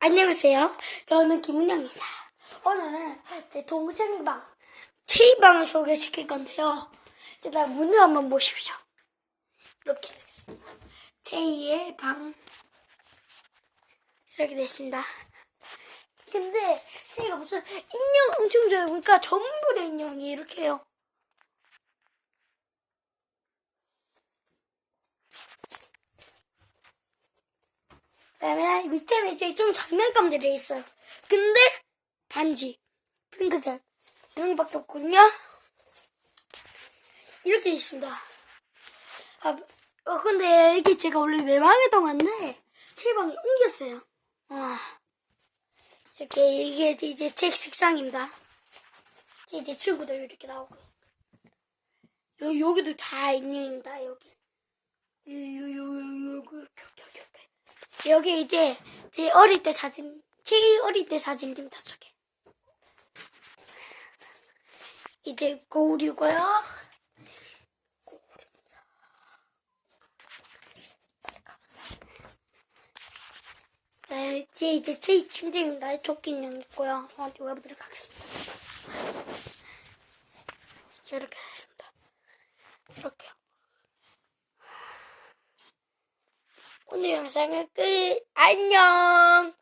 안녕하세요. 저는 김은영입니다. 오늘은 제 동생 방, 체이방을 소개시킬 건데요. 일단 문을 한번 보십시오. 이렇게 됐습니다. 체이의 방. 이렇게 됐습니다. 근데 체이가 무슨 인형 엄청 좋아하다 보니까 전부 다 인형이 이렇게 해요. 그다음에 밑에 이제 좀 장난감들이 있어요. 근데 반지, 핑크색 이런 밖에 없거든요. 이렇게 있습니다. 아, 어, 근데 이게 제가 원래 내 방에 동안데 세 방을 옮겼어요. 아, 이렇게 이게 이제 제 색상입니다. 이제 친구들 이렇게 나오고 여, 여기도 다 인형입니다. 여기. 요, 요, 요, 요, 요, 이렇게, 이렇게, 이렇게. 여기 이제 제 어릴 때 사진, 제 어릴 때 사진입니다, 저게. 이제 거울이고요. 자, 이제 이제 제 침대입니다. 토끼 인형 있고요. 어, 이거 해보도록 하겠습니다. 이렇게 됐습니다. 이렇게요. 오늘 영상은 끝. 안녕.